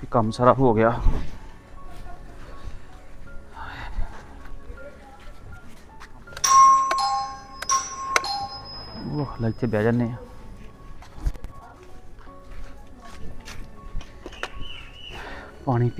ਵੀ ਕੰਮ ਸਾਰਾ ਹੋ ਗਿਆ ਉਹ ਲੈ ਇੱਥੇ ਬਹਿ ਜਾਂਦੇ ਆ ਪਾਣੀ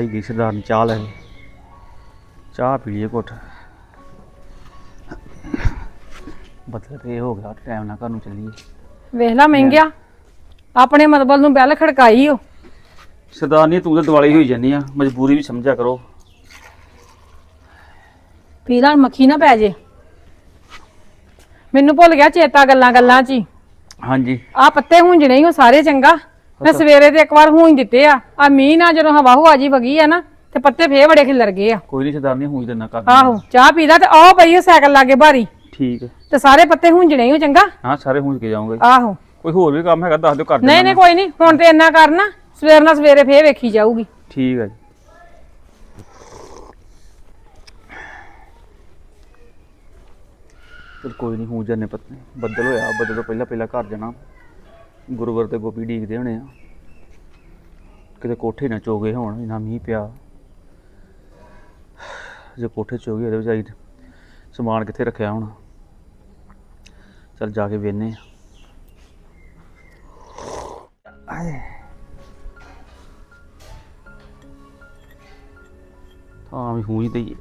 ਆਈ ਗਈ ਸਰਦਾਰ ਨੇ ਚਾਹ ਲੈ। ਚਾਹ ਪੀ ਲਈਏ ਘੁੱਟ। ਤੇ ਹੋ ਗਿਆ ਟਾਈਮ ਨਾਲ ਘਰ ਨੂੰ ਚੱਲੀਏ। ਵੇਖ ਲਾ ਮਹਿੰਗਿਆ ਆਪਣੇ ਮਤਬਲ ਨੂੰ ਬੈਲ ਖੜਕਾਈ ਓ। ਸਰਦਾਰ ਨਹੀਂ ਤੂੰ ਤਾਂ ਦਿਵਾਲੀ ਹੋਈ ਜਾਨੀ ਆ ਮਜਬੂਰੀ ਵੀ ਸਮਝਿਆ ਕਰੋ। ਪੀ ਲੈਣ ਮੱਖੀ ਨਾ ਪੈ ਜੇ। ਮੈਨੂੰ ਭੁੱਲ ਗਿਆ ਚੇਤਾ ਗੱਲਾਂ ਗੱਲਾਂ 'ਚ ਹੀ। ਹਾਂਜੀ। ਆ ਪੱਤੇ ਹੁੰਜਣੇ ਹੀ ਉਹ ਸਾਰੇ ਚੰਗਾ। ਮੈਂ ਸਵੇਰੇ ਤੇ ਇੱਕ ਵਾਰ ਹੁੰਜ ਦਿੱਤੇ ਆ। ਆ ਮੀਂਹ ਨਾਲ ਜਦੋਂ ਹਵਾ ਹੁਆ ਜੀ ਵਗੀ ਆ ਨਾ ਤੇ ਪੱਤੇ ਫੇਰ ਬੜੇ ਖਿਲਰ ਗਏ ਆ। ਕੋਈ ਨਹੀਂ ਸਰਦਾਰ ਨਹੀਂ ਹੋਈ ਦਿੰਦਾ ਕਰ ਆਹੋ ਚਾਹ ਪੀ ਲਾ ਤੇ ਆਹ ਪਈ ਓ ਸਾਈਕਲ ਲਾਗੇ ਭਾਰੀ ਠੀਕ ਹੈ। ਤੇ ਸਾਰੇ ਪੱਤੇ ਹੁੰਜਣੇ ਹੀ ਚੰਗਾ? ਹਾਂ ਸਾਰੇ ਹੁੰਜ ਕੇ ਜਾਉਂਗੇ ਆਹੋ। ਕੋਈ ਹੋਰ ਵੀ ਕੰਮ ਹੈਗਾ ਦੱਸ ਦਿਓ ਕਰ ਨਹੀਂ ਦਿੰਦਾ ਨਹੀਂ ਕੋਈ ਨਹੀਂ ਹੁਣ ਤੇ ਇੰਨਾ ਕਰਨਾ ਸਵੇਰ ਨਾਲ ਸਵੇਰੇ ਫੇਰ ਵੇਖੀ ਜਾਊਗੀ। ਠੀਕ ਹੈ ਜੀ। ਚਲ ਕੋਈ ਨਹੀਂ ਹੋ ਜਾਣੇ ਪਤ ਬੱਦਲ ਹੋਇਆ ਬੱਦਲ ਤੋਂ ਪਹਿਲਾਂ ਪਹਿਲਾਂ ਘਰ ਜਾਣਾ। ਗੁਰਵਰ ਤੇ ਗੋਪੀ ਢੀਕਦੇ ਹੋਣੇ ਆ। ਕਿਤੇ ਕੋਠੇ ਨਾ ਚੋਗੇ ਹੋਣ, ਇਨਾ ਮੀਂਹ ਪਿਆ। ਜੇ ਕੋਠੇ ਚੋਗੇ, ਇਹਦੇ ਵਿਚਾਈ ਸਮਾਨ ਕਿੱਥੇ ਰੱਖਿਆ ਹੋਣਾ। ਚਲ ਜਾ ਕੇ ਵੇਨੇ ਹਾਂ ਵੀ ਹੂੰ ਹੀ ਦਈਏ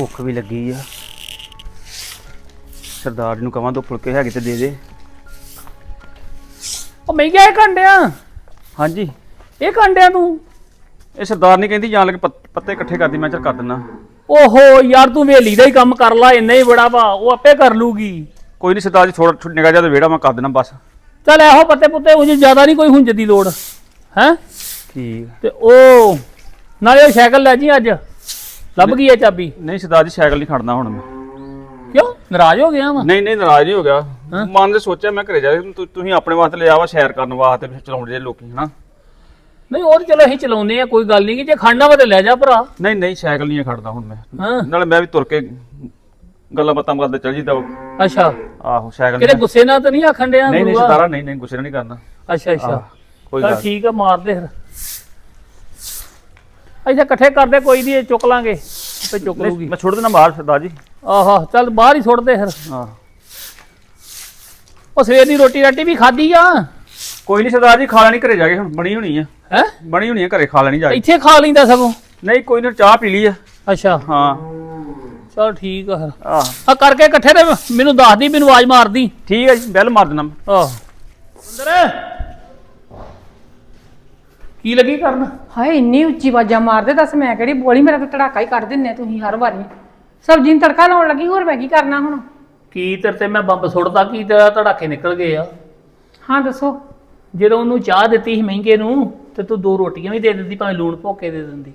ਭੁੱਖ ਵੀ ਲੱਗੀ ਆ। ਸਰਦਾਰ ਜੀ ਨੂੰ ਕਹਾਂ ਦੋ ਫੁਲਕੇ ਹੈਗੇ ਤੇ ਦੇ ਦੇ। ਉਹ ਮੈਂ ਕਿਹਾ ਇਹ ਕੰਡਿਆ? ਹਾਂਜੀ। ਇਹ ਕੰਡਿਆਂ ਨੂੰ? ਇਹ ਸਰਦਾਰ ਨਹੀਂ ਕਹਿੰਦੀ ਜਾਣ ਲੱਗੇ ਪੱਤ- ਇਕੱਠੇ ਕਰਦੀ ਮੈਂ ਚਲ ਕਰ ਦਿੰਦਾ ਓਹੋ ਯਾਰ ਤੂੰ ਵੇਲੀ ਦਾ ਹੀ ਕੰਮ ਕਰ ਲਾ ਇੰਨਾ ਹੀ ਬੜਾ ਵਾ ਉਹ ਆਪੇ ਕਰ ਲੂਗੀ। ਕੋਈ ਨਹੀਂ ਸਰਦਾਰ ਜੀ ਥੋੜਾ ਨਿਗਾ ਜਿਹਾ ਤੇ ਵਿਹੜਾ ਮੈਂ ਕਰ ਦਿੰਦਾ ਬਸ। ਚੱਲ ਇਹੋ ਪੱਤੇ ਪੁੱਤੇ ਉਹ ਜ਼ਿਆਦਾ ਨਹੀਂ ਕੋਈ ਹੁੰਜ ਦੀ ਲੋੜ ਹੈ? ਠੀਕ। ਤੇ ਉਹ ਨਾਲੇ ਉਹ ਸਾਈਕਲ ਲੈ ਜੀ ਅੱਜ। ਲੱਭ ਗਈ ਹੈ ਚਾਬੀ? ਨਹੀਂ ਸਰਦਾਰ ਜੀ ਸਾਈਕਲ ਨਹੀਂ ਖੜਨਾ ਹੁਣ ਮੈਂ। ਕਿਉਂ? ਨਾਰਾਜ਼ ਹੋ ਗਿਆ ਵਾ? ਨਹੀਂ ਨਹੀਂ ਨਾਰਾਜ਼ ਨਹੀਂ ਹੋ ਗਿਆ। ਮਨ ਦੇ ਸੋਚਿਆ ਮੈਂ ਘਰੇ ਜਾ ਕੇ ਤੁ- ਤੁਸੀਂ ਆਪਣੇ ਵਾਸਤੇ ਲਿਆ ਵਾ ਸੈਰ ਕਰਨ ਵਾਸਤੇ ਫਿਰ ਚਲਾਉਂਦੇ ਜੇ ਲੋਕੀ ਹਨਾ? ਨਹੀਂ ਉਹ ਤਾਂ ਚਲੋ ਅਸੀਂ ਚਲਾਉਂਦੇ ਆ ਕੋਈ ਗੱਲ ਨਹੀਂ ਕਿ ਜੇ ਖੜਨਾ ਵਾ ਤੇ ਲੈ ਜਾ ਭਰਾ। ਨਹੀਂ ਨਹੀਂ ਸਾਈਕਲ ਨਹੀਂ ਖੜਦਾ ਹੁਣ ਮੈਂ। ਹਾਂ। ਨਾਲੇ ਮੈਂ ਵੀ ਤੁਰ ਕੇ ਗੱਲਾਂ ਬਾਤਾਂ ਕਰਦੇ ਚੱਲ ਜੀਦਾ ਅੱਛਾ। ਆਹੋ ਸਾਈਕਲ ਕਿਤੇ ਨਹੀਂ ਗੁੱਸੇ ਨਾਲ ਤਾਂ ਨਹੀਂ ਆਖਣ ਡਿਆ ਨਹੀਂ ਨਹੀਂ ਗੁਰੂਆ? ਨਹੀਂ ਨਹੀਂ ਗੁੱਸੇ ਨਾਲ ਨਹੀਂ ਕਰਨਾ। ਅੱਛਾ ਅੱਛਾ। ਆਹ, ਕੋਈ ਚੱਲ ਗੱਲ ਠੀਕ ਆ ਮਾਰ ਦੇ ਫਿਰ। ਅਸੀਂ ਇਕੱਠੇ ਕਰਦੇ ਕੋਈ ਨਹੀਂ ਚੁੱਕ ਲਾਂਗੇ ਤੇ ਚੁੱਕ ਲੂਗੀ ਮੈਂ ਛੋੜ ਦੇਣਾ ਬਾਹਰ ਸਰਦਾਰ ਜੀ ਆਹਾ ਚੱਲ ਬਾਹਰ ਹੀ ਸੁੱਟ ਦੇ ਫਿਰ। ਹਾਂ। ਉਹ ਸਵੇਰ ਦੀ ਰੋਟੀ ਰਾਟੀ ਵੀ ਖਾਧੀ ਆ? ਕੋਈ ਨਹੀਂ ਸਰਦਾਰ ਜੀ ਖਾ ਲੈਣੀ ਘਰੇ ਜਾ ਕੇ ਹੁਣ ਬਣੀ ਹੋਣੀ ਆ। ਹੈ? ਬਣੀ ਹੋਣੀ ਆ ਘਰੇ ਖਾ ਲੈਣੀ ਜਾ ਕੇ। ਇੱਥੇ ਖਾ ਲੈਂਦਾ ਸਗੋਂ? ਨਹੀਂ ਕੋਈ ਨਾ ਚਾਹ ਪੀ ਲਈ ਆ। ਅੱਛਾ। ਹਾਂ। ਚਲ ਠੀਕ ਆ ਫਿਰ। ਆਹ। ਆ ਕਰਕੇ ਇਕੱਠੇ ਤੇ ਮੈਨੂੰ ਦੱਸ ਦੀ ਮੈਨੂੰ ਆਵਾਜ਼ ਮਾਰਦੀ। ਠੀਕ ਹੈ ਜੀ ਬੈਲ ਮਾਰ ਦੇਣਾ ਮੈਂ। ਆਹ। ਅੰਦਰ। ਕੀ ਲੱਗੀ ਕਰਨ? ਹਾਏ ਇੰਨੀ ਉੱਚੀ ਆਵਾਜ਼ਾਂ ਮਾਰਦੇ ਦੱਸ ਮੈਂ ਕਿਹੜੀ ਬੋਲੀ ਮੇਰਾ ਤਾਂ ਧੜਾਕਾ ਹੀ ਕੱਢ ਦਿੰਨੇ ਤੁਸੀਂ ਹਰ ਵਾਰੀ। ਸਬਜ਼ੀ ਨੂੰ ਤੜਕਾ ਲਾਉਣ ਲੱਗੀ ਹੋਰ ਮੈਂ ਕੀ ਕਰਨਾ ਹੁਣ? ਕੀ ਤੇਰੇ ਤੇ ਮੈਂ ਬੰਬ ਸੁੱਟਦਾ ਕੀ ਤੇਰਾ ਧੜਾਕੇ ਨਿਕਲ ਗਏ ਆ? ਹਾਂ ਦੱਸੋ। ਜਦੋਂ ਉਹਨੂੰ ਚਾਹ ਦਿੱਤੀ ਸੀ ਮਹਿੰਗੇ ਨੂੰ ਤੇ ਤੂੰ ਦੋ ਰੋਟੀਆਂ ਵੀ ਦੇ ਦਿੰਦੀ ਭਾਵੇਂ ਲੂਣ ਭੋਕੇ ਦੇ ਦਿੰਦੀ।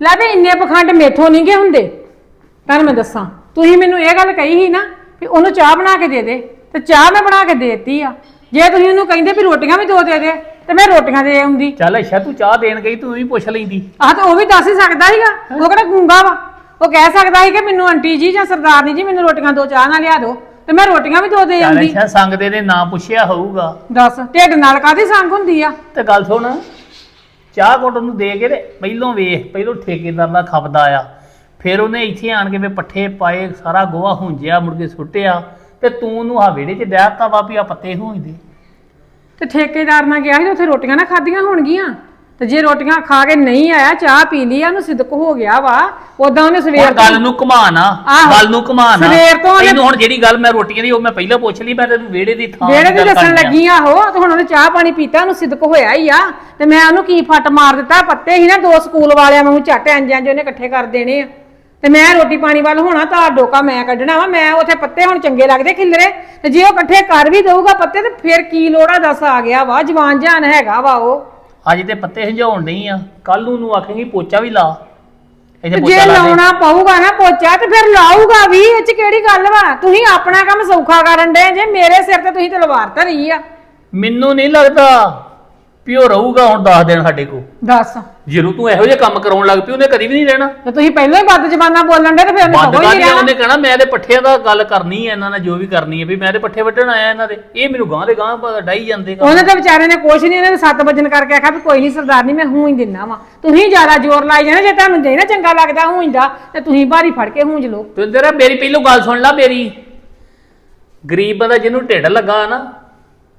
ਲੈ ਵੀ ਇੰਨੇ ਪਖੰਡ ਮੇਥੋਂ ਨਹੀਂ ਗਏ ਹੁੰਦੇ। ਤੁਹਾਨੂੰ ਮੈਂ ਦੱਸਾਂ ਤੁਸੀਂ ਮੈਨੂੰ ਇਹ ਗੱਲ ਕਹੀ ਸੀ ਨਾ ਵੀ ਉਹਨੂੰ ਚਾਹ ਬਣਾ ਕੇ ਦੇ ਦੇ ਤੇ ਚਾਹ ਮੈਂ ਬਣਾ ਕੇ ਦੇਤੀ ਆ। ਜੇ ਤੁਸੀਂ ਉਹਨੂੰ ਕਹਿੰਦੇ ਵੀ ਰੋਟੀਆਂ ਵੀ ਦੋ ਦੇ ਦੇ ਤੇ ਮੈਂ ਰੋਟੀਆਂ ਦੇ ਆਉਂਦੀ। ਚੱਲ ਅੱਛਾ ਤੂੰ ਚਾਹ ਦੇਣ ਗਈ ਤੂੰ ਵੀ ਪੁੱਛ ਲੈਂਦੀ। ਆਹ ਤਾਂ ਉਹ ਵੀ ਦੱਸ ਹੀ ਸਕਦਾ ਸੀਗਾ। ਉਹ ਕਿਹੜਾ ਗੂੰਗਾ ਵਾ? ਉਹ ਕਹਿ ਸਕਦਾ ਸੀ ਕਿ ਮੈਨੂੰ ਆਂਟੀ ਜੀ ਜਾਂ ਸਰਦਾਰਨੀ ਜੀ ਮੈਨੂੰ ਰੋਟੀਆਂ ਦੋ ਚਾਹ ਨਾਲ ਲਿਆ ਦਿਓ। ਤੇ ਮੈਂ ਰੋਟੀਆਂ ਵੀ ਦੋ ਦੇ ਚੱਲ ਆਉਂਦੀ। ਅੱਛਾ ਸੰਗ ਦੇ ਨੇ ਨਾਂ ਪੁੱਛਿਆ ਹੋਊਗਾ। ਦੱਸ ਢਿੱਡ ਨਾਲ ਕਾਦੀ ਸੰਗ ਹੁੰਦੀ ਆ? ਤੇ ਗੱਲ ਸੁਣ ਚਾਹ ਕੋਟ ਨੂੰ ਦੇ ਕੇ ਤੇ ਪਹਿਲੋਂ ਵੇਖ ਪਹਿਲੋਂ ਠੇਕੇਦਾਰ ਦਾ ਖਪਦਾ ਆ। ਫਿਰ ਉਹਨੇ ਇੱਥੇ ਆਣ ਕੇ ਵੇ ਪੱਠੇ ਪਾਏ ਸਾਰਾ ਗੋਹਾ ਹੁੰਜਿਆ ਮੁੜ ਕੇ ਸੁੱਟਿਆ। ਤੇ ਤੂੰ ਉਹਨੂੰ ਆ ਵਿਹੜੇ 'ਚ ਡਹਿਤਾ ਵਾ ਵੀ ਆ ਪੱਤੇ ਹੁੰਜਦੇ ਤੇ ਠੇਕੇਦਾਰ ਨਾਲ ਗਿਆ ਸੀ ਉੱਥੇ ਰੋਟੀਆਂ ਨਾ ਖਾਧੀਆਂ ਹੋਣਗੀਆਂ। ਤੇ ਜੇ ਰੋਟੀਆਂ ਖਾ ਕੇ ਨਹੀਂ ਆਇਆ ਚਾਹ ਪੀ ਲਈ ਆ ਉਹਨੂੰ ਸਿਦਕ ਹੋ ਗਿਆ ਵਾ। ਉਦਾਂ ਉਹਨੇ ਸਵੇਰ ਹੁਣ ਗੱਲ ਨੂੰ ਘੁਮਾ ਨਾ ਆਹੋ। ਗੱਲ ਨੂੰ ਘੁਮਾ ਨਾ ਸਵੇਰ ਤੋਂ ਉਹਨੇ- ਤੈਨੂੰ ਹੁਣ ਜਿਹੜੀ ਗੱਲ ਮੈਂ ਰੋਟੀਆਂ ਦੀ ਉਹ ਮੈਂ ਪਹਿਲਾਂ ਪੁੱਛ ਲਈ ਮੈਂ ਤੈਨੂੰ ਵਿਹੜੇ ਦੀ ਥਾਂ ਵਿਹੜੇ ਦੀ ਗੱਲ ਦੱਸਣ ਕਰਨੀ ਆ। ਲੱਗੀ ਆ ਉਹ ਤੇ ਹੁਣ ਉਹਨੇ ਚਾਹ ਪਾਣੀ ਪੀਤਾ ਉਹਨੂੰ ਸਿਦਕ ਹੋਇਆ ਹੀ ਆ। ਤੇ ਮੈਂ ਉਹਨੂੰ ਕੀ ਫੱਟ ਮਾਰ ਦਿੱਤਾ ਪੱਤੇ ਹੀ ਨਾ ਦੋ ਸਕੂਲ ਵਾਲਿਆਂ ਵਾਂਗੂ ਝੱਟ ਇੰਜ ਇੰਜ ਉਹਨੇ ਇਕੱਠੇ ਕਰ ਦੇਣੇ ਆ। ਤੇ ਮੈਂ ਰੋਟੀ ਪਾਣੀ ਵੱਲ ਹੋਣਾ ਤਾਂ ਡੋਕਾ ਮੈਂ ਕੱਢਣਾ ਵਾ ਮੈਂ ਉੱਥੇ ਪੱਤੇ ਹੁਣ ਚੰਗੇ ਲੱਗਦੇ ਖਿਲਰੇ। ਤੇ ਜੇ ਉਹ ਇਕੱਠੇ ਕਰ ਵੀ ਦਊਗਾ ਪੱਤੇ ਤੇ ਫਿਰ ਕੀ ਲੋੜਾ ਦੱਸ ਆ ਗਿਆ ਵਾ ਜਵਾਨ ਜਾਨ ਹੈਗਾ ਵਾ ਉਹ। ਅੱਜ ਤੇ ਪੱਤੇ ਹੰਝਾਉਣ ਨਹੀਂ ਆ ਕੱਲ ਨੂੰ ਨੂੰ ਆਖੇਂਗੀ ਪੋਚਾ ਵੀ ਲਾ। ਇੱਥੇ ਤੇ ਪੋਚਾ ਜੇ ਲਾ ਦੇ। ਲਾਉਣਾ ਪਊਗਾ ਨਾ ਪੋਚਾ ਤੇ ਫਿਰ ਲਾਊਗਾ ਵੀ ਇਹ ਚ ਕਿਹੜੀ ਗੱਲ ਵਾ? ਤੁਸੀਂ ਆਪਣਾ ਕੰਮ ਸੌਖਾ ਕਰਨ ਦੇ ਜੇ ਮੇਰੇ ਸਿਰ ਤੇ ਤੁਸੀਂ ਤਲਵਾਰ ਧਰੀ ਆ। ਮੈਨੂੰ ਨਹੀਂ ਲੱਗਦਾ ਉਹ ਰਹੂਗਾ ਹੁਣ 10 ਦਿਨ ਸਾਡੇ ਕੋਲ। ਦੱਸ। ਜਦੋਂ ਤੂੰ ਇਹੋ ਜਿਹੇ ਕੰਮ ਕਰਾਉਣ ਲੱਗ ਪਈ ਉਹਨੇ ਕਦੀ ਵੀ ਨਹੀਂ ਰਹਿਣਾ। ਤੇ ਤੁਸੀਂ ਪਹਿਲਾਂ ਹੀ ਬੱਦ ਜ਼ਬਾਨਾਂ ਬੋਲਣ ਦੇ ਤੇ ਫਿਰ ਉਹਨੇ ਬੰਦ ਕਹੋ ਹੀ ਨਹੀਂ ਰਹਿਣਾ। ਉਹਨੇ ਕਹਿਣਾ ਮੈਂ ਤੇ ਪੱਠਿਆਂ ਦਾ ਗੱਲ ਕਰਨੀ ਹੈ ਇਹਨਾਂ ਨਾਲ ਜੋ ਵੀ ਕਰਨੀ ਹੈ ਵੀ ਮੈਂ ਤੇ ਪੱਠੇ ਵੱਢਣ ਆਇਆ ਇਹਨਾਂ ਦੇ। ਇਹ ਮੈਨੂੰ ਗਾਂ ਦੇ ਗਾਂ ਡਾਈ ਜਾਂਦੇ ਕੰਮ। ਉਹਨੇ ਤਾਂ ਵਿਚਾਰੇ ਨੇ ਕੁਛ ਨਹੀਂ ਇਹਨੇ 7 ਵਜਨ ਕਰਕੇ ਆਖਿਆ ਵੀ ਕੋਈ ਨਹੀਂ ਸਰਦਾਰ ਨਹੀਂ ਮੈਂ ਹੂੰ ਹੀ ਦਿੰਨਾ ਵਾ। ਤੁਸੀਂ ਜ਼ਿਆਦਾ ਜ਼ੋਰ ਲਾਈ ਜਾਣਾ ਜੇ ਤੁਹਾਨੂੰ ਜੇ ਨਾ ਚੰਗਾ ਲੱਗਦਾ ਹੂੰਜਦਾ ਤੇ ਤੁਸੀਂ ਬਾਰੀ ਫੜ ਕੇ ਹੂੰਜ ਲਓ। ਤੂੰ ਤੇਰਾ ਮੇਰੀ ਪਹਿਲੋਂ ਗੱਲ ਸੁਣ ਲੈ ਮੇਰੀ। ਗਰੀਬ ਬੰਦਾ ਜਿਹਨੂੰ ਢਿੱਡ ਲੱਗਾ ਨਾ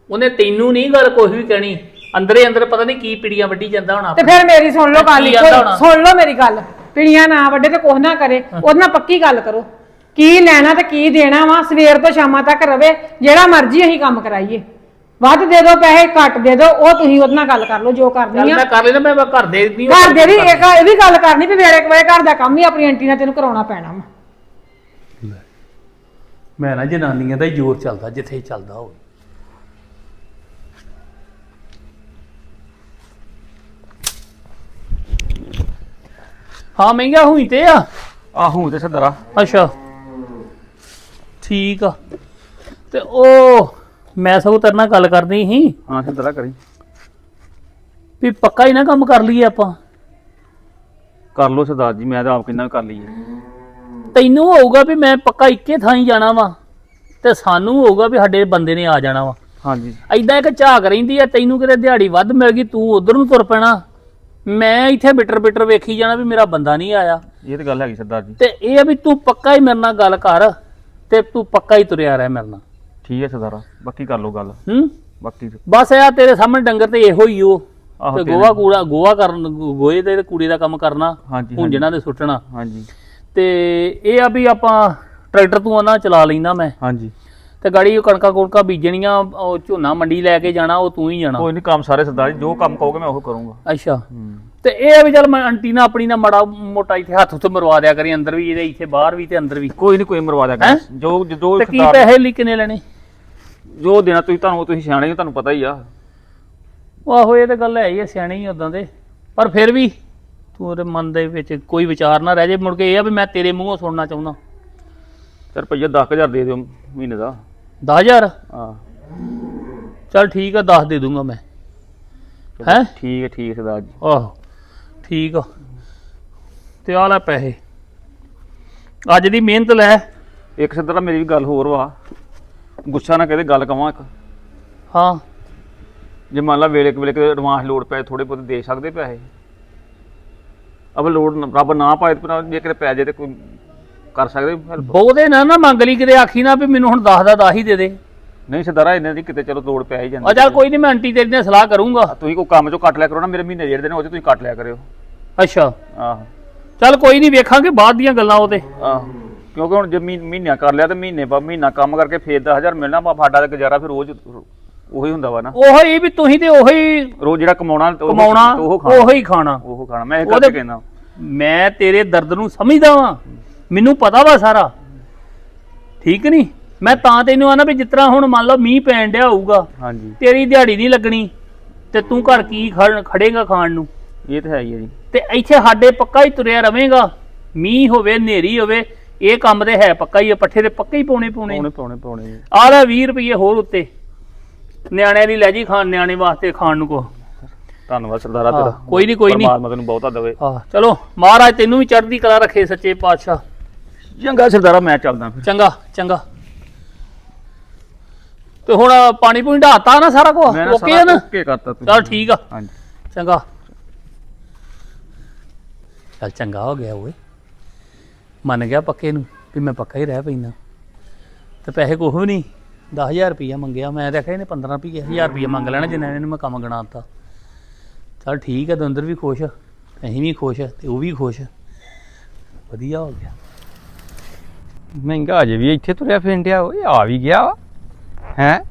ਉਹਨੇ ਤੈਨੂੰ ਨਹੀਂ ਗੱਲ ਕੋਈ ਵੀ ਕਹਿਣੀ। ਅੰਦਰੇ ਅੰਦਰ ਪਤਾ ਨਹੀਂ ਕੀ ਪਿੜੀਆਂ ਵੱਢੀ ਜਾਂਦਾ ਹੋਣਾ ਤੇ ਫਿਰ ਮੇਰੀ ਸੁਣ ਲਓ ਗੱਲ ਕੀ? ਸੁਣ ਲਓ ਮੇਰੀ ਗੱਲ। ਪਿੜੀਆਂ ਨਾ ਵੱਡੇ ਤੇ ਕੁਛ ਨਾ ਕਰੇ ਉਹਦੇ ਨਾਲ ਪੱਕੀ ਗੱਲ ਕਰੋ। ਕੀ ਲੈਣਾ ਤੇ ਕੀ ਦੇਣਾ ਵਾ ਸਵੇਰ ਤੋਂ ਸ਼ਾਮਾਂ ਤੱਕ ਰਵੇ ਜਿਹੜਾ ਮਰਜ਼ੀ ਅਸੀਂ ਕੰਮ ਕਰਾਈਏ। ਵੱਧ ਦੇ ਦਿਓ ਪੈਸੇ ਘੱਟ ਦੇ ਦਿਓ ਉਹ ਤੁਸੀਂ ਉਹਦੇ ਨਾਲ ਗੱਲ ਕਰ ਲਓ ਜੋ ਕਰਨੀ ਆ। ਮੈਂ ਕਰ ਲੈਣਾ ਮੈਂ ਮੈਂ ਘਰ ਦੇ ਦਿੰਦੀ ਹਾਂ। ਘਰ ਦੇ ਵੀ ਇੱਕ ਇਹ ਵੀ ਗੱਲ ਕਰਨੀ ਵੀ ਵੇਲੇ ਕਵੇ ਘਰ ਦਾ ਕੰਮ ਹੀ ਆਪਣੀ ਆਂਟੀ ਨਾਲ ਤੈਨੂੰ ਕਰਾਉਣਾ ਪੈਣਾ ਵਾ। ਮੈਂ ਨਾ ਜਨਾਨੀਆਂ ਦਾ ਹੀ ਜ਼ੋਰ ਚੱਲਦਾ ਜਿੱਥੇ ਚੱਲਦਾ ਹੋਵੇ। ਹਾਂ ਮਹਿੰਗਾ ਹੋਈ ਤੇ ਆ। ਆਹੂ ਤੇ ਸਰਦਾਰਾ ਅੱਛਾ। ਠੀਕ ਆ। ਤੇ ਉਹ ਮੈਂ ਸਗੋਂ ਤੇਰੇ ਨਾਲ ਗੱਲ ਕਰਨੀ ਸੀ। ਹਾਂ ਸਰਦਾਰਾ ਕਰੀ। ਵੀ ਪੱਕਾ ਹੀ ਨਾ ਕੰਮ ਕਰ ਲਈਏ ਆਪਾਂ। ਕਰ ਲੋ ਸਰਦਾਰ ਜੀ ਮੈਂ ਤਾਂ ਆਪ ਕਿੰਨਾ ਕਰ ਲਈਏ। ਤੈਨੂੰ ਹੋਊਗਾ ਵੀ ਮੈਂ ਪੱਕਾ ਇੱਕੇ ਥਾਂ ਹੀ ਜਾਣਾ ਵਾ ਤੇ ਸਾਨੂੰ ਹੋਊਗਾ ਵੀ ਸਾਡੇ ਬੰਦੇ ਨੇ ਆ ਜਾਣਾ ਵਾ। ਹਾਂਜੀ। ਐਦਾਂ ਇੱਕ ਝਾਕ ਰਹਿੰਦੀ ਆ ਤੈਨੂੰ ਕਿਤੇ ਦਿਹਾੜੀ ਵੱਧ ਮਿਲ ਗਈ ਤੂੰ ਉਧਰ ਨੂੰ ਤੁਰ ਪੈਣਾ। ਮੈਂ ਇੱਥੇ ਬਿਟਰ ਬਿਟਰ ਵੇਖੀ ਜਾਣਾ ਵੀ ਮੇਰਾ ਬੰਦਾ ਨਹੀਂ ਆਇਆ। ਇਹ ਤਾਂ ਗੱਲ ਹੈਗੀ ਸਰਦਾਰ ਜੀ। ਤੇ ਇਹ ਆ ਵੀ ਤੂੰ ਪੱਕਾ ਹੀ ਮੇਰੇ ਨਾਲ ਗੱਲ ਕਰ ਤੇ ਤੂੰ ਪੱਕਾ ਹੀ ਤੁਰਿਆ ਰਹਿ ਮੇਰੇ ਨਾਲ। ਠੀਕ ਹੈ ਸਰਦਾਰਾ ਬਾਕੀ ਕਰ ਲੋ ਗੱਲ। ਹੂੰ? ਬਾਕੀ ਬਸ ਆ ਤੇਰੇ ਸਾਹਮਣੇ ਡੰਗਰ ਤੇ ਇਹੋ ਹੀ ਉਹ। ਆਹੋ ਤੇ ਤੇਰੇ- ਗੋਆ ਕੂੜਾ ਗੋਆ ਕਰਨ ਗੋਏ ਦੇ ਤੇ ਕੂੜੇ ਦਾ ਕੰਮ ਕਰਨਾ ਹਾਂਜੀ ਹੁੰਜਣਾ ਤੇ ਸੁੱਟਣਾ। ਹਾਂਜੀ। ਤੇ ਇਹ ਆ ਵੀ ਆਪਾਂ ਟਰੈਕਟਰ ਤੂੰ ਉਹਨਾਂ ਚਲਾ ਲੈਂਦਾ ਮੈਂ। ਹਾਂਜੀ। ਤੇ ਗਾੜੀ ਉਹ ਕਣਕਾਂ ਕੁਣਕਾਂ ਬੀਜਣੀਆਂ ਉਹ ਝੋਨਾ ਮੰਡੀ ਲੈ ਕੇ ਜਾਣਾ ਉਹ ਤੂੰ ਹੀ ਜਾਣਾ। ਕੋਈ ਨਹੀਂ ਕੰਮ ਸਾਰੇ ਸਰਦਾਰ ਜੀ ਜੋ ਕੰਮ ਕਹੋਗੇ ਮੈਂ ਉਹ ਕਰੂੰਗਾ। ਅੱਛਾ। ਤੇ ਇਹ ਆ ਵੀ ਚੱਲ ਮੈਂ ਆਂਟੀ ਨਾਲ ਆਪਣੀ ਨਾਲ ਮੜਾ ਮੋਟਾ ਇੱਥੇ ਹੱਥ ਉੱਤੇ ਮਰਵਾ ਦਿਆ ਕਰੀ ਅੰਦਰ ਵੀ ਇਹਦੇ ਇੱਥੇ ਬਾਹਰ ਵੀ ਤੇ ਅੰਦਰ ਵੀ। ਕੋਈ ਨਹੀਂ ਕੋਈ ਮਰਵਾ ਦਿਆ? ਕਰ ਜੋ ਜੋ ਤੇ ਕੀ ਪੈਸੇ ਲਈ ਕਿੰਨੇ ਲੈਣੇ? ਜੋ ਦੇਣਾ ਤੁਸੀਂ ਤੁਹਾਨੂੰ ਤੁਸੀਂ ਸਿਆਣੇ ਹੋ ਤੁਹਾਨੂੰ ਪਤਾ ਹੀ ਆ। ਆਹੋ ਇਹ ਤਾਂ ਗੱਲ ਹੈ ਹੀ ਸਿਆਣੇ ਹੀ ਉਦਾਂ ਦੇ। ਪਰ ਫਿਰ ਵੀ ਤੂੰ ਉਹਦੇ ਮਨ ਦੇ ਵਿੱਚ ਕੋਈ ਵਿਚਾਰ ਨਾ ਰਹਿ ਜੇ। ਮੁੜ ਕੇ ਇਹ ਆ ਵੀ ਮੈਂ ਤੇਰੇ ਮੂੰਹੋਂ ਸੁਣਨਾ ਚਾਹੁੰਦਾ। ਤੇ ਰੁਪਈਆ 10000 ਦੇ ਦਿਓ ਮਹੀਨੇ ਦਾ। 10000 ਹਾਂ। ਚੱਲ ਠੀਕ ਆ 10 ਦੇ ਦੂੰਗਾ ਮੈਂ। ਹੈਂ? ਠੀਕ ਹੈ ਠੀਕ ਹੈ ਸਰਦਾਰ ਜੀ। ਆਹੋ ਠੀਕ ਆ। ਤੇ ਆ ਲੈ ਪੈਸੇ। ਅੱਜ ਦੀ ਮਿਹਨਤ ਲੈ। ਇੱਕ ਸਰਦਾਰਾ ਮੇਰੀ ਵੀ ਗੱਲ ਹੋਰ ਵਾ। ਗੁੱਸਾ ਨਾ ਕਹਦੇ ਗੱਲ ਕਵਾਂ ਇੱਕ। ਹਾਂ। ਜੇ ਮੰਨ ਲਾ ਵੇਲੇ ਕੁ ਵੇਲੇ ਕਿ ਐਡਵਾਂਸ ਲੋਡ ਪਏ ਥੋੜੇ ਬਹੁਤੇ ਦੇ ਸਕਦੇ ਪੈਸੇ। ਅਬ ਨਾ- ਰੱਬ ਨਾ ਪਾਏ ਤੇ ਭਰਾ ਜੇ ਕਿਤੇ ਪੈ ਜੇ ਤੇ ਕੋਈ ਕਰ ਸਕਦੇ help? ਬਹੁਤੇ ਨਾ ਨਾ ਮੰਗ ਲਈ ਕਿਤੇ ਆਖੀ ਨਾ ਵੀ ਮੈਨੂੰ ਹੁਣ 10 ਦਾ 10 ਹੀ ਦੇ ਦੇ। ਨਹੀਂ ਸਰਦਾਰਾ ਇਹਨਾਂ ਦੀ ਕਿਤੇ ਚਲੋ ਲੋਡ ਪੈ ਹੀ ਜਾਂਦੀ ਚੱਲ ਕੋਈ ਨਹੀਂ ਮੈਂ ਆਂਟੀ ਤੇਰੀ ਨਾਲ ਸਲਾਹ ਕਰੂੰਗਾ। ਤੁਸੀਂ ਕੋਈ ਕੰਮ ਚੋਂ ਕੱਟ ਲਿਆ ਕਰੋ ਨਾ ਮੇਰੇ ਮਹੀਨੇ ਜਿਹੜੇ ਦਿਨ ਉਹ 'ਚ ਤੁਸੀਂ ਕੱਟ ਲਿਆ ਕਰਿਓ। ਅੱਛਾ। ਆਹੋ। ਚੱਲ ਕੋਈ ਨਹੀਂ ਵੇਖਾਂਗੇ ਬਾਅਦ ਦੀਆਂ ਗੱਲਾਂ ਉਹਦੇ ਆਹੋ। ਕਿਉਂਕਿ ਹੁਣ ਜੇ ਮਹੀ- ਮਹੀਨਾ ਕਰ ਲਿਆ ਤੇ ਮਹੀਨੇ ਬਾਅਦ ਮਹੀਨਾ ਕੰਮ ਕਰਕੇ ਫੇਰ 10000 ਮਿਲਣਾ ਬਾ ਸਾਡਾ ਤਾਂ ਗੁਜ਼ਾਰਾ ਫਿਰ ਰੋਜ਼ ਉਹੀ ਹੁੰਦਾ ਵਾ ਨਾ। ਉਹ ਹੀ ਵੀ ਤੁਸੀਂ ਤੇ ਉਹੀ ਰੋਜ਼ ਜਿਹੜਾ ਕਮਾਉਣਾ ਤੇ ਉਹ- ਕਮਾਉਣਾ ਉਹ ਖਾਣਾ। ਉਹੀ ਖਾਣਾ। ਉਹ ਖਾਣਾ। ਮੈਂ ਇਹ ਉਹਦੇ- ਕਹਿੰਦਾ। ਮੈਂ ਤੇਰੇ ਦਰਦ ਨੂੰ ਸਮਝਦਾ ਵਾਂ। ਮੈਨੂੰ ਪਤਾ ਵਾ ਸਾਰਾ। ਠੀਕ ਨਹੀਂ? ਮੈਂ ਤਾਂ ਤੈਨੂੰ ਆਣਾ ਵੀ ਜਿਸ ਤਰ੍ਹਾਂ ਹੁਣ ਮੰਨ ਲਓ ਮੀਂਹ ਪੈਣ ਡਿਆ ਹੋਊਗਾ ਹਾਂਜੀ। ਤੇਰੀ ਦਿਹਾੜੀ ਨਹੀਂ ਲੱਗਣੀ ਤੇ ਤੂੰ ਘਰ ਕੀ ਖੜ- ਖੜੇਗਾ ਖਾਣ ਨੂੰ? ਇਹ ਤਾਂ ਹੈ ਹੀ ਹੈ ਜੀ। ਤੇ ਇੱਥੇ ਸਾਡੇ ਪੱਕਾ ਹੀ ਤੁਰਿਆ ਰਵੇਂਗਾ। ਮੀਂਹ ਹੋਵੇ ਹਨੇਰੀ ਹੋਵੇ ਇਹ ਕੰਮ ਤੇ ਹੈ ਪੱਕਾ ਹੀ ਆ ਪੱਠੇ ਤੇ ਪੱਕੇ ਹੀ ਪਾਉਣੇ ਪਾਉਣੇ ਪੌਣੇ ਪੌਣੇ ਪੌਣੇ ਆਹ ਲੈ 20 ਰੁਪਏ ਹੋਰ ਉੱਤੇ। ਨਿਆਣਿਆਂ ਦੀ ਲੈ ਜੀ ਖਾਣ ਨਿਆਣੇ ਵਾਸਤੇ ਖਾਣ ਨੂੰ ਕੋ ਧੰਨਵਾਦ ਸਰਦਾਰਾ ਹਾਂ, ਤੇਰਾ ਕੋਈ ਨੀ, ਕੋਈ ਨੀ। ਪਰਮਾਤਮਾ ਤੈਨੂੰ ਬਹੁਤਾ ਦੇਵੇ। ਹਾਂ ਚਲੋ ਮਹਾਰਾਜ ਤੈਨੂੰ ਵੀ ਚੜ੍ਹਦੀ ਕਲਾ ਰੱਖੇ ਸੱਚੇ ਪਾਤਸ਼ਾਹ। ਚੰਗਾ ਸਰਦਾਰਾ ਮੈਂ ਚੱਲਦਾ ਫਿਰ। ਚੰਗਾ ਚੰਗਾ। ਤੇ ਹੁਣ ਪਾਣੀ ਪੂਣੀ ਢਾਤਾ ਨਾ ਸਾਰਾ ਕੁਝ ਮੈਂ ਨਾ ਓਕੇ ਆ ਸਾਰਾ ਨਾ? ਓਕੇ ਕਰਤਾ ਤੂੰ ਚਲ ਠੀਕ ਆ। ਹਾਂਜੀ। ਚੰਗਾ। ਚਲ ਚੰਗਾ ਹੋ ਗਿਆ ਓਏ। ਮੰਨ ਗਿਆ ਪੱਕੇ ਨੂੰ ਵੀ ਮੈਂ ਪੱਕਾ ਹੀ ਰਹਿ ਪੈਂਦਾ। ਤੇ ਪੈਸੇ ਕੁਛ ਵੀ ਨਹੀਂ। 10000 ਰੁਪਈਆ ਮੰਗਿਆ। ਮੈਂ ਦੇਖਿਆ ਇਹਨੇ 15 ਰੁਪਈਆ 1000 ਰੁਪਈਆ ਮੰਗ ਲੈਣਾ ਜਿੰਨਾ ਇਹਨੂੰ ਮੈਂ ਕੰਮ ਗਣਾਤਾ। ਚਲ ਠੀਕ ਹੈ ਦਵਿੰਦਰ ਵੀ ਖੁਸ਼ ਅਸੀਂ ਵੀ ਖੁਸ਼ ਤੇ ਉਹ ਵੀ ਖੁਸ਼ ਵਧੀਆ ਹੋ ਗਿਆ। ਮਹਿੰਗਾ ਅਜੇ ਵੀ ਇੱਥੇ ਤੁਰਿਆ ਫਿੰਡਿਆ ਓਏ ਆ ਵੀ ਗਿਆ ਹੈ?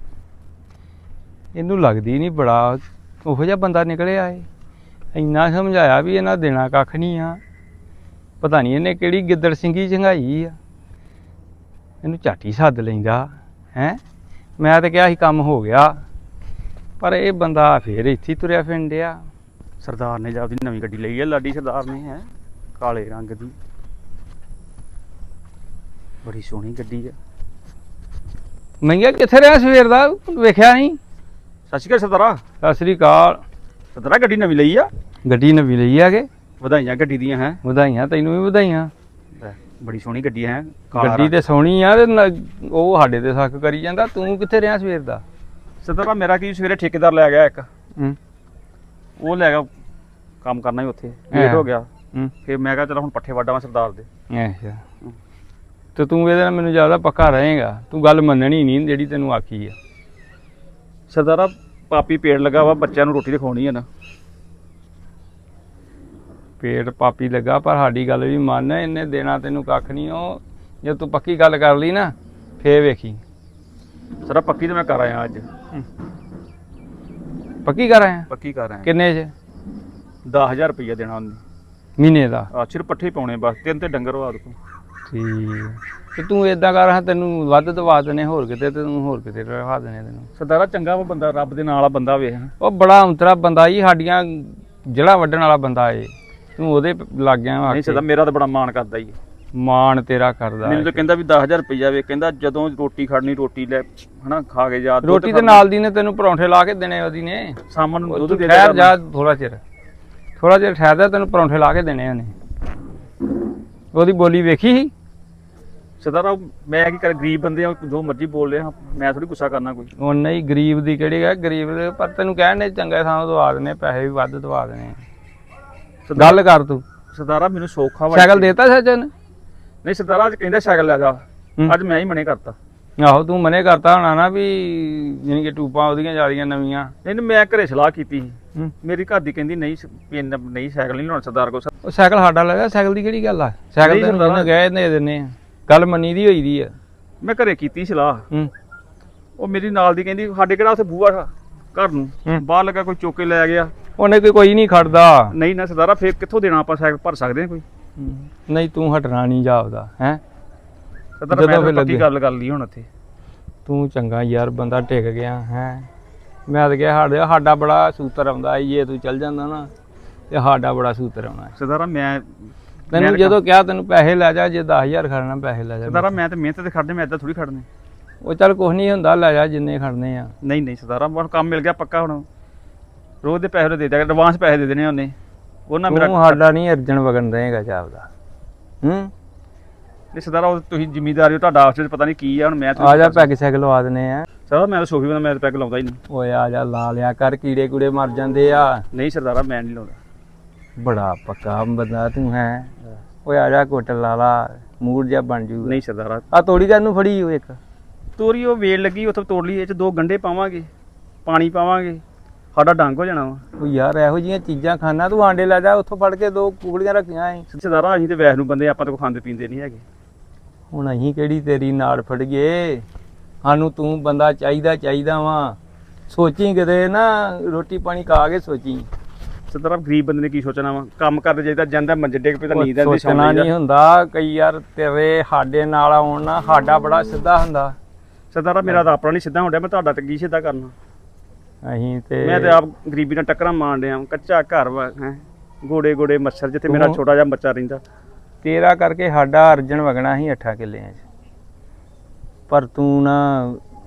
ਇਹਨੂੰ ਲੱਗਦੀ ਨਹੀਂ ਬੜਾ, ਉਹੋ ਜਿਹਾ ਬੰਦਾ ਨਿਕਲਿਆ ਏ। ਇੰਨਾ ਸਮਝਾਇਆ ਵੀ ਇਹਨਾਂ ਦੇਣਾ ਕੱਖ ਨਹੀਂ ਆ। ਪਤਾ ਨਹੀਂ ਇਹਨੇ ਕਿਹੜੀ ਗਿੱਦੜ ਸਿੰਘੀ ਚੰਗਾਈ ਆ। ਇਹਨੂੰ ਝਾਟੀ ਸੱਦ ਲੈਂਦਾ, ਹੈ? ਮੈਂ ਤਾਂ ਕਿਹਾ ਸੀ ਕੰਮ ਹੋ ਗਿਆ। ਪਰ ਇਹ ਬੰਦਾ ਫੇਰ ਇੱਥੇ ਤੁਰਿਆ ਤੁਰਿਆ ਫਿੰਡਿਆ ਸਰਦਾਰ ਨੇ ਜਾਂਦੀ ਨਵੀਂ ਗੱਡੀ ਲਈ ਹੈ ਲਾਡੀ ਸਰਦਾਰ ਨੇ, ਹੈ? ਕਾਲੇ ਰੰਗ ਦੀ। ਬੜੀ ਸੋਹਣੀ ਗੱਡੀ ਆ। ਮਹਿੰਗਾ ਕਿੱਥੇ ਰਿਹਾ ਸਵੇਰ ਦਾ? ਵੇਖਿਆ ਨਹੀਂ। ਸਤਿ ਸ਼੍ਰੀ ਅਕਾਲ ਸਰਦਾਰਾ। ਸਤਿ ਸ਼੍ਰੀ ਅਕਾਲ। ਸਰਦਾਰਾ ਗੱਡੀ ਨਵੀਂ ਲਈ ਆ? ਗੱਡੀ ਨਵੀਂ ਲਈ ਆ ਕੇ? ਵਧਾਈਆਂ ਗੱਡੀ ਦੀਆਂ ਹੈ? ਵਧਾਈਆਂ ਤੈਨੂੰ ਵੀ ਵਧਾਈਆਂ। ਬੜੀ ਸੋਹਣੀ ਗੱਡੀ ਹੈ? ਗੱਡੀ ਤੇ ਸੋਹਣੀ ਆ ਤੇ ਨ- ਉਹ ਸਾਡੇ ਤੇ ਸ਼ੱਕ ਕਰੀ ਜਾਂਦਾ। ਤੂੰ ਕਿੱਥੇ ਰਿਹਾ ਸਵੇਰ ਦਾ? ਸਰਦਾਰਾ ਮੇਰਾ ਕੀ ਸਵੇਰੇ ਠੇਕੇਦਾਰ ਲੈ ਗਿਆ ਇੱਕ। ਹੂੰ। ਉਹ ਲੈ ਗਿਆ ਕੰਮ ਕਰਨਾ ਹੀ ਉੱਥੇ। ਹਾਂ। ਲੇਟ ਹੋ ਗਿਆ। ਹੂੰ। ਫਿਰ ਮੈਂ ਕਿਹਾ ਚਲੋ ਹੁਣ ਪੱਠੇ ਵਾਢਾਂ ਸਰਦਾਰ ਦੇ। ਅੱਛਾ। ਤੇ ਤੂੰ ਇਹਦੇ ਨਾਲ ਮੈਨੂੰ ਜ਼ਿਆਦਾ ਪੱਕਾ ਰਹੇਗਾ। ਤੂੰ ਗੱਲ ਮੰਨਣੀ ਨਹੀਂ ਜਿਹੜੀ ਤੈਨੂੰ ਆਖੀ ਆ। ਸਰਦਾਰਾ ਪਾਪੀ ਪੇੜ ਲੱਗਾ ਵਾ ਬੱਚਿਆਂ ਨੂੰ ਰੋਟੀ ਦਿਖਾਉਣੀ ਹੈ ਨਾ। ਪੇਟ ਪਾਪੀ ਲੱਗਾ ਪਰ ਸਾਡੀ ਗੱਲ ਵੀ ਮੰਨ ਇਹਨੇ ਦੇਣਾ ਤੈਨੂੰ ਕੱਖ ਨਹੀਂ ਉਹ ਜੇ ਤੂੰ ਪੱਕੀ ਗੱਲ ਕਰ ਲਈ ਨਾ ਫੇਰ ਵੇਖੀ। ਸਰਾ ਪੱਕੀ ਤੇ ਮੈਂ ਕਰ ਆਇਆ ਅੱਜ। ਪੱਕੀ ਕਰ ਆਇਆ? ਪੱਕੀ ਕਰ ਆਇਆ। ਕਿੰਨੇ ਚ? 10000 ਰੁਪਇਆ ਦੇਣਾ ਉਹਨੇ। ਮਹੀਨੇ ਦਾ। ਆ ਸਿਰ ਪੱਠੇ ਪਾਉਣੇ ਬਸ ਤਿੰਨ ਤੇ ਡੰਗਰ ਵਾ ਦੇਖੋ। ਠੀਕ ਤੇ ਤੂੰ ਇਦਾਂ ਕਰ ਹਾਂ ਤੈਨੂੰ ਵੱਧ ਦਵਾ ਦਨੇ ਹੋਰ ਕਿਤੇ ਤੈਨੂੰ ਹੋਰ ਕਿਤੇ ਰਖਾ ਦਨੇ ਤੈਨੂੰ। ਸਰਦਾਰਾ ਚੰਗਾ ਵਾ ਬੰਦਾ ਰੱਬ ਦੇ ਨਾਲ ਆ ਬੰਦਾ ਵੇਖ। ਉਹ ਬੜਾ ਉਂਤਰਾ ਬੰਦਾ ਹੀ ਸਾਡੀਆਂ ਜੜਾ ਵੱਢਣ ਵਾਲਾ ਬੰਦਾ ਏ। ਤੂੰ ਉਹਦੇ ਲੱਗ ਗਿਆ ਵਾ ਨਹੀਂ ਸਰਦਾ ਮੇਰਾ ਤਾਂ ਬੜਾ ਮਾਣ ਕਰਦਾ ਹੀ ਮਾਣ ਤੇਰਾ ਕਰਦਾ ਮੈਨੂੰ ਤਾਂ ਕਹਿੰਦਾ ਵੀ 10000 ਰੁਪਇਆ ਵੇ ਕਹਿੰਦਾ ਜਦੋਂ ਰੋਟੀ ਖੜਨੀ ਰੋਟੀ ਲੈ ਹਨਾ ਖਾ ਕੇ ਜਾ ਦੁੱਧ ਰੋਟੀ ਦੇ। ਨਾਲ ਦੀ ਨੇ ਤੈਨੂੰ ਪਰੌਂਠੇ ਲਾ ਕੇ ਦੇਣੇ ਉਹਦੀ ਨੇ। ਸਾਮਾਂ ਨੂੰ ਦੁੱਧ ਤੂੰ ਦੇ ਠਹਿਰ ਦਿਆ ਜਾ ਥੋੜਾ ਚਿਰ। ਥੋੜਾ ਚਿਰ ਠਹਿਰ ਜਾ ਤੈਨੂੰ ਪਰੌਂਠੇ ਲਾ ਕੇ ਦੇਣੇ ਉਹਨੇ। ਉਹਦੀ ਬੋਲੀ ਵੇਖੀ ਸੀ? ਸਰਦਾਰਾ ਮੈਂ ਕੀ ਕਰ ਗਰੀਬ ਬੰਦੇ ਆ ਜੋ ਮਰਜ਼ੀ ਬੋਲ ਰਿਹਾ ਮੈਂ ਥੋੜੀ ਗੁੱਸਾ ਕਰਨਾ ਕੋਈ। ਉਹ ਨਹੀਂ ਗਰੀਬ ਦੀ ਕਿਹੜੀ ਹੈ ਗਰੀਬ ਦੇ ਪਰ ਤੈਨੂੰ ਕਹਿਣ ਨੇ ਚੰਗਾ ਥਾਂ ਦਵਾ ਦੇਣੇ ਪੈਸੇ ਵੀ ਵੱਧ ਦਵਾ ਦੇਣੇ ਗੱਲ ਕਰ ਤੂੰ। ਸਰਦਾਰਾ ਮੈਨੂੰ ਸੌਖਾ ਵਾ ਸਾਈਕਲ ਦੇਤਾ ਸੱਜਣ? ਨਹੀਂ ਸਰਦਾਰਾ ਅੱਜ ਕਹਿੰਦਾ ਸਾਈਕਲ ਲੈ ਜਾ। ਹੂੰ। ਅੱਜ ਮੈਂ ਹੀ ਮਨੇ ਕਰਤਾ। ਆਹੋ ਤੂੰ ਮਨੇ ਕਰਤਾ ਹੋਣਾ ਨਾ ਵੀ ਯਾਨੀ ਕਿ ਟੂਪਾਂ ਉਹਦੀਆਂ ਜਿਆਦੀਆਂ ਨਵੀਆਂ। ਨਹੀਂ ਨਹੀਂ, ਮੈਂ ਘਰੇ ਸਲਾਹ ਕੀਤੀ ਸੀ। ਹੂੰ। ਮੇਰੀ ਘਰ ਦੀ ਕਹਿੰਦੀ ਨਹੀਂ ਸ- ਵੀ ਇੰਨਾ- ਨਹੀਂ ਸਾਈਕਲ ਨਹੀਂ ਲਾਉਣਾ ਸਰਦਾਰ ਕੋ ਉਹ ਸਾਈਕਲ ਸਾਡਾ ਲੱਗਾ ਸਾਈਕਲ ਦੀ ਕਿਹੜੀ ਗੱਲ ਆ? ਸਾਈਕਲ ਨਹੀਂ ਸਰਦਾਰ। ਜਿਹਨੂੰ ਗਏ ਦੇ ਦਿੰਨੇ ਆ? ਗੱਲ ਮੰਨੀ ਦੀ ਹੋਈ ਦੀ ਆ। ਮੈਂ ਘਰੇ ਕੀਤੀ ਸਲਾਹ। ਹੂੰ। ਉਹ ਮੇਰੀ ਨਾਲ ਦੀ ਕਹਿੰਦੀ ਸਾਡੇ ਕਿਹੜਾ ਉੱਥੇ ਬੂਆ ਘਰ ਨੂੰ। ਬਾਹਰ ਲੱਗਾ ਕੋਈ ਚੁੱਕ ਲੈ ਗਿਆ। ਉਹਨੇ ਕੋਈ ਕੋਈ ਨਹੀਂ ਖੜਦਾ। ਨਹੀਂ ਨਾ ਸਰਦਾਰਾ ਫੇਰ ਕਿੱਥੋਂ ਦੇਣਾ ਆਪਾਂ ਸਾਈਕਲ ਭਰ ਸਕਦੇ ਹਾਂ ਕੋਈ? ਨਹੀਂ ਤੂੰ ਹਟਣਾ ਨਹੀਂ ਜਾਪਦਾ ਹੈ? ਸਰਦਾਰਾ ਜਦੋਂ ਮੈਂ ਫਿਰ ਤਾਂ ਪੱਕੀ। ਗੱਲ ਕਰ ਲਈ ਹੁਣ ਇੱਥੇ। ਤੂੰ ਚੰਗਾ ਯਾਰ ਬੰਦਾ ਟਿਕ ਗਿਆ ਹੈ? ਮੈਂ ਤਾਂ ਕਿਹਾ ਸਾਡੇ ਸਾਡਾ ਬੜਾ ਸੂਤਰ ਆਉਂਦਾ ਜੇ ਤੂੰ ਚੱਲ ਜਾਂਦਾ ਨਾ। ਤੇ ਸਾਡਾ ਬੜਾ ਸੂਤਰ ਆਉਣਾ। ਸਰਦਾਰਾ ਮੈਂ ਤੈਨੂੰ ਜਦੋਂ ਕਿਹਾ ਤੈਨੂੰ ਪੈਸੇ ਲੈ ਜਾ ਜੇ 10000 ਖੜਨਾ ਪੈਸੇ ਲੈ ਜਾ ਸਰਦਾਰਾ ਮੈਂ ਤੇ ਮਿਹਨਤ ਤੇ ਖੜਨੇ ਮੈਂ ਏਦਾਂ ਥੋੜੀ ਖੜਨੇ। ਉਹ ਚੱਲ ਕੁਛ ਨਹੀਂ ਹੁੰਦਾ ਲੈ ਜਾ ਜਿੰਨੇ ਖੜਨੇ ਆ। ਨਹੀਂ ਨਹੀਂ ਸਰਦਾਰਾ ਮੈਨੂੰ ਕੰਮ ਮਿਲ ਗਿਆ ਪੱਕਾ ਹੁਣ। ਰੋਜ਼ ਦੇ ਪੈਸੇ ਦੇ ਦਿਆ ਐਡਵਾਂਸ ਪੈਸੇ ਦੇ ਦੇਣੇ ਉਹਨੇ। ਉਹਨਾਂ ਮੇਰਾ ਤੂੰ ਸਾਡਾ ਨਹੀਂ ਅਰਜਨ ਵਗਣ ਦੇਗਾ ਜਾਪਦਾ। ਹੂੰ? ਨਹੀਂ ਸਰਦਾਰਾ ਉਹ ਤੁਸੀਂ ਜ਼ਿਮੀਦਾਰ ਹੋ ਤੁਹਾਡਾ ਆਪਸ ਵਿੱਚ ਪਤਾ ਨਹੀਂ ਕੀ ਆ ਹੁਣ ਮੈਂ ਆ ਜਾ ਪੈਗ ਸਾਈਕਲ ਲਵਾ ਦਨੇ ਆ। ਸਰਦਾਰਾ ਮੈਂ ਤਾਂ ਸੋਫੀ ਬੰਦਾ ਮੈਂ ਤਾਂ ਪੈਗ ਲਾਉਂਦਾ ਹੀ ਨਹੀਂ। ਓਏ ਆ ਜਾ ਲਾ ਲਿਆ ਕਰ ਕੀੜੇ ਕੂੜੇ ਮਰ ਜਾਂਦੇ ਆ। ਨਹੀਂ ਸਰਦਾਰਾ ਮੈਂ ਨਹੀਂ ਲਾਉਂਦਾ। ਬੜਾ ਪੱਕਾ ਬੰਦਾ ਤੂੰ ਹੈ। ਓਏ ਆ ਜਾ ਘੁੱਟ ਲਾ ਲਾ ਮੂਡ ਜਿਹਾ ਬਣ ਜੂਗਾ। ਨਹੀਂ ਸਰਦਾਰਾ। ਆ ਤੋੜੀ ਨੂੰ ਫੜੀ ਓ ਇੱਕ। ਤੋਰੀ ਉਹ ਵੇਲ ਲੱਗੀ ਉੱਥੇ ਤੋੜ ਲਈ ਇਹ ਚ ਦੋ ਗੰਡੇ ਪਾਵਾਂਗੇ ਪਾਣੀ ਪਾਵਾਂਗੇ ਸਾਡਾ ਡੰਗ ਹੋ ਜਾਣਾ ਵਾ। ਉਹ ਯਾਰ ਇਹੋ ਜੀਆਂ ਚੀਜ਼ਾਂ ਖਾਣਾ ਤੂੰ ਆਂਡੇ ਲੈ ਜਾ ਉੱਥੋਂ ਫੜ ਕੇ ਦੋ ਕੁਕੜੀਆਂ ਰੱਖੀਆਂ ਏ ਸਰਦਾਰਾ ਅਸੀਂ ਤੇ ਵੈਸ ਨੂੰ ਬੰਦੇ ਆਪਾਂ ਤਾਂ ਕੋਈ ਖਾਂਦੇ ਪੀਂਦੇ ਨਹੀਂ ਹੈਗੇ। ਹੁਣ ਅਸੀਂ ਕਿਹੜੀ ਤੇਰੀ ਨਾੜ ਫੜ ਗਏ? ਸਾਨੂੰ ਤੂੰ ਬੰਦਾ ਚਾਹੀਦਾ ਚਾਹੀਦਾ ਵਾ। ਸੋਚੀ ਕਿਤੇ ਨਾ ਰੋਟੀ ਪਾਣੀ ਖਾ ਕੇ ਸੋਚੀ। ਸਰਦਾਰਾ ਗਰੀਬ ਬੰਦੇ ਨੇ ਕੀ ਸੋਚਣਾ ਵਾ? ਕੰਮ ਕਰਦੇ ਚਾਹੀਦਾ ਜਾਂਦਾ ਮੰਜੇ ਡਿੱਗ ਪਏ ਤਾਂ ਨੀਂਦ ਆਉਂਦੀ ਸੋਚਣਾ ਨਹੀਂ ਜਾਈਦਾ ਹੁੰਦਾ। ਕਈ ਯਾਰ ਤੇਰੇ ਸਾਡੇ ਨਾਲ ਆਉਣ ਨਾ ਸਾਡਾ ਬੜਾ ਸਿੱਧਾ ਹੁੰਦਾ। ਸਰਦਾਰਾ ਮੇਰਾ ਤਾਂ ਆਪਣਾ ਨਹੀਂ ਸਿੱਧਾ ਹੁੰਦਾ ਮੈਂ ਤੁਹਾਡਾ ਤੇ ਕੀ ਸਿੱਧਾ ਕਰਨਾ? ਅਸੀਂ ਤੇ ਮੈਂ ਤੇ ਆਪ ਗਰੀਬੀ ਨਾਲ ਟੱਕਰਾਂ ਮਾਰਨ ਡਿਆ ਕੱਚਾ ਘਰ ਵਾ ਹੈ। ਗੋੜੇ ਗੋੜੇ ਮੱਛਰ ਜਿੱਥੇ ਮੇਰਾ ਛੋਟਾ ਜਿਹਾ ਬੱਚਾ ਰਹਿੰਦਾ। ਤੇਰਾ ਕਰਕੇ ਸਾਡਾ ਅਰਜਨ ਵਗਣਾ ਸੀ 8 ਕਿੱਲਿਆਂ 'ਚ। ਪਰ ਤੂੰ ਨਾ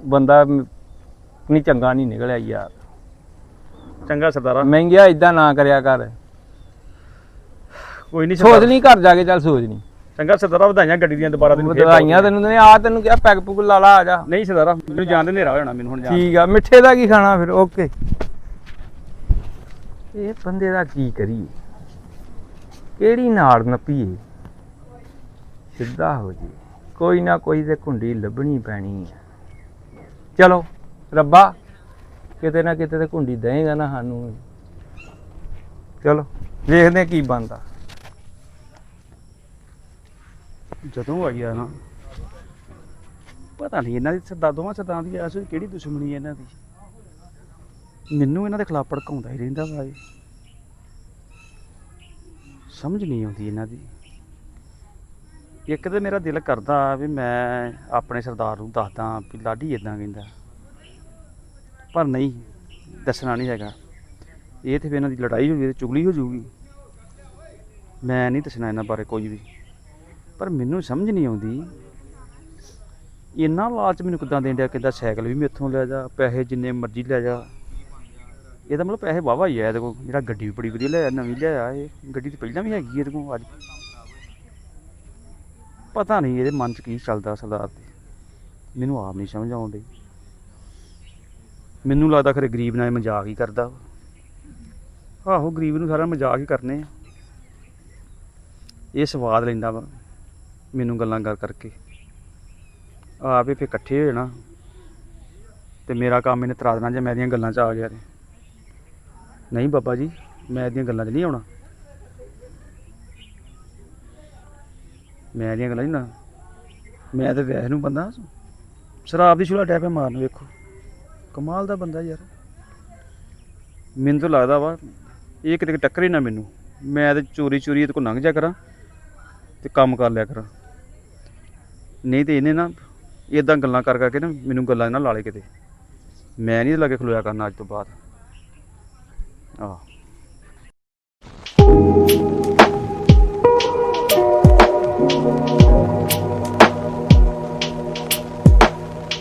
ਬੰਦਾ ਨਹੀਂ ਚੰਗਾ ਨਹੀਂ ਨਿਕਲਿਆ ਯਾਰ। ਚੰਗਾ ਸਰਦਾਰਾ। ਮਹਿੰਗਿਆ ਇਦਾਂ ਨਾ ਕਰਿਆ ਕਰ। ਕੋਈ ਨਹੀਂ ਸੋਚ ਨਹੀਂ ਘਰ ਜਾ ਕੇ ਚੱਲ ਸੋਚ ਨਹੀਂ ਚੰਗਾ ਸਰਦਾਰਾ ਵਧਾਈਆਂ ਗੱਡੀ ਦੀਆਂ ਦੁਬਾਰਾ ਤੈਨੂੰ ਫੇਰ ਵਧਾਈਆਂ ਤੈਨੂੰ ਨੇ ਆ ਤੈਨੂੰ ਕਿਹਾ ਪੈਗ ਪੁਗ ਲਾ ਲਾ ਆ ਜਾ। ਨਹੀਂ ਸਰਦਾਰਾ ਮੈਨੂੰ ਜਾਣ ਦੇ ਹਨੇਰਾ ਹੋ ਜਾਣਾ ਮੈਨੂੰ ਹੁਣ ਜਾਣ। ਠੀਕ ਆ ਮਿੱਠੇ ਦਾ ਕੀ ਖਾਣਾ ਫਿਰ? ਓਕੇ। ਇਹ ਬੰਦੇ ਦਾ ਕੀ ਕਰੀਏ? ਕਿਹੜੀ ਨਾੜ ਨੱਪੀਏ? ਸਿੱਧਾ ਹੋ ਜੀ। ਕੋਈ ਨਾ ਕੋਈ ਤੇ ਕੁੰਡੀ ਲੱਭਣੀ ਪੈਣੀ ਚਲੋ ਰੱਬਾ। ਕਿਤੇ ਨਾ ਕਿਤੇ ਤੇ ਕੁੰਡੀ ਦੇਏਗਾ ਨਾ ਸਾਨੂੰ ਚਲੋ ਵੇਖਦੇ ਆ ਕੀ ਬਣਦਾ। ਜਦੋਂ ਆਈ ਆ ਨਾ ਪਤਾ ਨਹੀਂ ਇਹਨਾਂ ਦੀ ਸਰਦਾਰ ਦੋਵਾਂ ਸਰਦਾਰਾਂ ਦੀ ਐਸ ਕਿਹੜੀ ਦੁਸ਼ਮਣੀ ਹੈ ਇਹਨਾਂ ਦੀ। ਮੈਨੂੰ ਇਹਨਾਂ ਦੇ ਖਿਲਾਫ ਭੜਕਾਉਂਦਾ ਹੀ ਰਹਿੰਦਾ ਵਾ ਇਹ। ਸਮਝ ਨਹੀਂ ਆਉਂਦੀ ਇਹਨਾਂ ਦੀ। ਇੱਕ ਤੇ ਮੇਰਾ ਦਿਲ ਕਰਦਾ ਵੀ ਮੈਂ ਆਪਣੇ ਸਰਦਾਰ ਨੂੰ ਦੱਸਦਾ ਵੀ ਲਾਡੀ ਇਦਾਂ ਕਹਿੰਦਾ। ਪਰ ਨਹੀਂ, ਦੱਸਣਾ ਨਹੀਂ ਹੈਗਾ। ਇਹ ਤੇ ਫਿਰ ਇਹਨਾਂ ਦੀ ਲੜਾਈ ਹੋ ਜੂਗੀ ਚੁਗਲੀ ਹੋ ਜੂਗੀ ਮੈਂ ਨਹੀਂ ਦੱਸਣਾ ਇਹਨਾਂ ਬਾਰੇ ਕੋਈ ਵੀ। ਪਰ ਮੈਨੂੰ ਸਮਝ ਨਹੀਂ ਆਉਂਦੀ। ਇੰਨਾ ਲਾਲਚ ਮੈਨੂੰ ਕਿੱਦਾਂ ਦੇਣ ਡਿਆ ਕਿੱਦਾਂ ਸਾਈਕਲ ਵੀ ਮੇਥੋਂ ਲੈ ਜਾ, ਪੈਸੇ ਜਿੰਨੇ ਮਰਜ਼ੀ ਲੈ ਜਾ। ਇਹਦਾ ਮਤਲਬ ਪੈਸੇ ਵਾਵਾ ਹੀ ਆ ਇਹਦੇ ਕੋਲ। ਜਿਹੜਾ ਗੱਡੀ ਵੀ ਬੜੀ ਵਧੀਆ ਲਿਆ ਨਵੀਂ ਲਿਆ ਇਹ। ਗੱਡੀ ਤੇ ਪਹਿਲਾਂ ਵੀ ਹੈਗੀ ਇਹਦੇ ਕੋਲ ਅੱਜ। ਪਤਾ ਨਹੀਂ ਇਹਦੇ ਮਨ 'ਚ ਕੀ ਚੱਲਦਾ ਸਰਦਾਰ ਦੇ ਮੈਨੂੰ ਆਪ ਨਹੀਂ ਸਮਝ ਆਉਂਦੀ ਮੈਨੂੰ ਲੱਗਦਾ ਖਰੇ ਗਰੀਬ ਨਾਲ ਇਹ ਮਜ਼ਾਕ ਹੀ ਕਰਦਾ ਵਾ। ਆਹੋ, ਗਰੀਬ ਨੂੰ ਸਾਰਾ ਮਜ਼ਾਕ ਹੀ ਕਰਨੇ ਆ। ਇਹ ਸਵਾਦ ਲੈਂਦਾ ਵਾ ਮੈਨੂੰ ਗੱਲਾਂ ਕਰ ਕਰਕੇ। ਆਪੇ ਫੇ ਇਕੱਠੇ ਹੋ ਜਾਣਾ ਤੇ ਮੇਰਾ ਕੰਮ ਇਹਨੇ ਤਰਾ ਦੇਣਾ ਜੇ ਮੈਂ ਇਹਦੀਆਂ ਗੱਲਾਂ 'ਚ ਆ ਗਿਆ ਤੇ। ਨਹੀਂ ਬਾਬਾ ਜੀ, ਮੈਂ ਇਹਦੀਆਂ ਗੱਲਾਂ 'ਚ ਨਹੀਂ ਆਉਣਾ। ਮੈਂ ਇਹਦੀਆਂ ਗੱਲਾਂ ਨਹੀਂ ਨਾ ਮੈਂ ਤੇ ਵੈਸੇ ਨੂੰ ਬੰਦਾ, ਸ਼ਰਾਬ ਦੀ ਛੁਲਾ ਡੈਪੇ ਮਾਰਨ ਵੇਖੋ। ਕਮਾਲ ਦਾ ਬੰਦਾ ਯਾਰ। ਮੈਨੂੰ ਤਾਂ ਲੱਗਦਾ ਵਾ, ਇਹ ਕਿਤੇ ਟੱਕਰੇ ਨਾ ਮੈਨੂੰ। ਮੈਂ ਤੇ ਚੋਰੀ ਚੋਰੀ ਇਹਦੇ ਕੋਲ ਲੰਘ ਜਾ ਕਰਾਂ ਤੇ ਕੰਮ ਕਰ ਲਿਆ ਕਰਾਂ। ਨਹੀਂ ਤੇ ਇਹਨੇ ਨਾ ਇਦਾਂ ਗੱਲਾਂ ਕਰ ਕਰਕੇ ਨਾ ਮੈਨੂੰ ਗੱਲਾਂ ਨਾਲ ਲਾਲੇ ਕਿਤੇ। ਮੈਂ ਨਹੀਂ ਇਹਦੇ ਲਾਗੇ ਖਲੋਇਆ ਕਰਨਾ ਅੱਜ ਤੋਂ ਬਾਅਦ। ਆਹ।